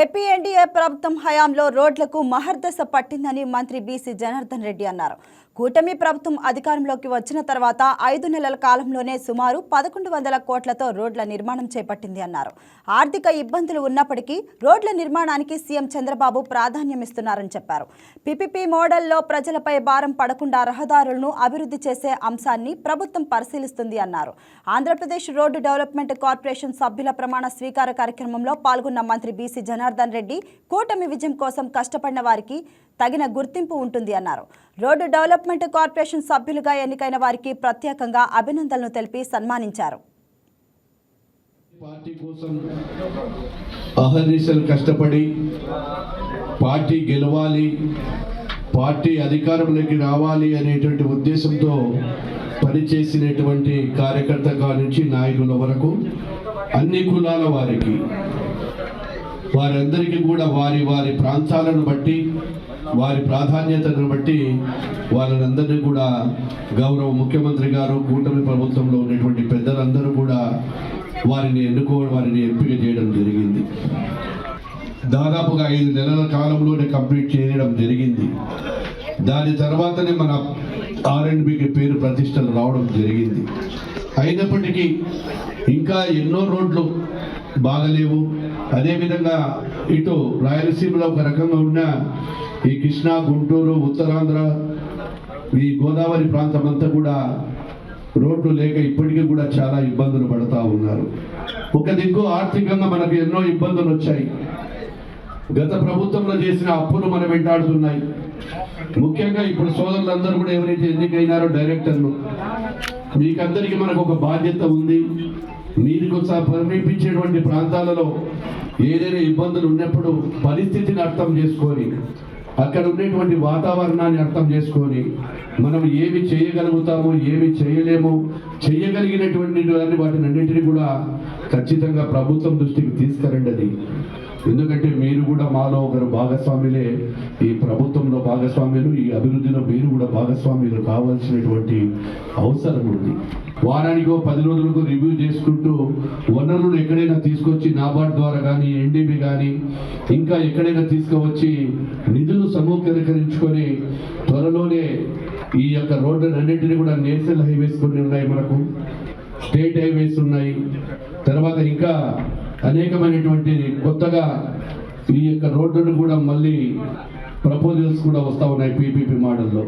AP NDA ప్రభుత్వం హయాంలో రోడ్లకు మహర్దశ పట్టిందని మంత్రి బీసీ జనార్దన్ రెడ్డి అన్నారు. కూటమి ప్రభుత్వం అధికారంలోకి వచ్చిన తర్వాత ఐదు నెలల కాలంలోనే సుమారు పదకొండు వందల కోట్లతో రోడ్ల నిర్మాణం చేపట్టింది అన్నారు. ఆర్థిక ఇబ్బందులు ఉన్నప్పటికీ రోడ్ల నిర్మాణానికి సీఎం చంద్రబాబు ప్రాధాన్యమిస్తున్నారని చెప్పారు. పిపిపి మోడల్లో ప్రజలపై భారం పడకుండా రహదారులను అభివృద్ధి చేసే అంశాన్ని ప్రభుత్వం పరిశీలిస్తుంది అన్నారు. ఆంధ్రప్రదేశ్ రోడ్డు డెవలప్మెంట్ కార్పొరేషన్ సభ్యుల ప్రమాణ స్వీకార కార్యక్రమంలో పాల్గొన్న మంత్రి బీసీ జనార్దన్ రెడ్డి కూటమి విజయం కోసం కష్టపడిన వారికి తగిన గుర్తింపు ఉంటుంది అన్నారు. రోడ్డు డెవలప్మెంట్ కార్పొరేషన్ సభ్యులుగా ఎన్నికైన వారికి ప్రత్యేకంగా అభినందనలు తెలిపి సన్మానించారు. పార్టీ కోసం అహర్నిశలు కష్టపడి పార్టీ గెలవాలి పార్టీ అధికారంలోకి రావాలి అనేటువంటి ఉద్దేశంతో పనిచేసినటువంటి కార్యకర్త కాడి నుంచి నాయకుల వరకు అన్ని కులాల వారికి వారందరికీ కూడా వారి వారి ప్రాంతాలను బట్టి వారి ప్రాధాన్యతను బట్టి వాళ్ళనందరినీ కూడా గౌరవ ముఖ్యమంత్రి గారు కూటమి ప్రభుత్వంలో ఉన్నటువంటి పెద్దలందరూ కూడా వారిని ఎన్నుకో వారిని ఎంపిక చేయడం జరిగింది. దాదాపుగా ఐదు నెలల కాలంలోనే కంప్లీట్ చేయడం జరిగింది. దాని తర్వాతనే మన ఆర్ఎండ్బికి పేరు ప్రతిష్టలు రావడం జరిగింది. అయినప్పటికీ ఇంకా ఎన్నో రోడ్లు బాగలేవు. అదేవిధంగా ఇటు రాయలసీమలో ఒక రకంగా ఉన్న ఈ కృష్ణా గుంటూరు ఉత్తరాంధ్ర ఈ గోదావరి ప్రాంతం అంతా కూడా రోడ్లు లేక ఇప్పటికీ కూడా చాలా ఇబ్బందులు పడతా ఉన్నారు. ఒక దిక్కు ఆర్థికంగా మనకు ఎన్నో ఇబ్బందులు వచ్చాయి. గత ప్రభుత్వంలో చేసిన అప్పులు మన వెంటాడుతున్నాయి. ముఖ్యంగా ఇప్పుడు సోదరులందరూ కూడా ఎవరైతే ఎన్నికైనారో డైరెక్టర్లు మీకందరికీ మనకు ఒక బాధ్యత ఉంది. మీకు సమీపించేటువంటి ప్రాంతాలలో ఏదైనా ఇబ్బందులు ఉన్నప్పుడు పరిస్థితిని అర్థం చేసుకొని అక్కడ ఉండేటువంటి వాతావరణాన్ని అర్థం చేసుకొని మనం ఏమి చేయగలుగుతాము ఏమి చేయలేము చేయగలిగినటువంటి వాటిని అన్నింటినీ కూడా ఖచ్చితంగా ప్రభుత్వం దృష్టికి తీసుకురండి అది ఎందుకంటే మీరు కూడా మాలో ఒకరు భాగస్వాములే. ఈ ప్రభుత్వంలో భాగస్వామ్యులు ఈ అభివృద్ధిలో మీరు కూడా భాగస్వామ్యులు కావాల్సినటువంటి అవసరం ఉంది. వారానికి పది రోజులకు రివ్యూ చేసుకుంటూ వనరులు ఎక్కడైనా తీసుకొచ్చి నాబార్డ్ ద్వారా కానీ ఎన్డీబీ కానీ ఇంకా ఎక్కడైనా తీసుకువచ్చి నిధులు సమూకరీకరించుకొని త్వరలోనే ఈ యొక్క రోడ్లన్నింటినీ కూడా నేషనల్ హైవేస్ కొన్ని ఉన్నాయి మనకు. స్టేట్ హైవేస్ ఉన్నాయి. తర్వాత ఇంకా అనేకమైనటువంటి కొత్తగా ఈ యొక్క రోడ్డును కూడా మళ్ళీ ప్రపోజల్స్ కూడా వస్తూ ఉన్నాయి పీపీపీ మోడల్లో.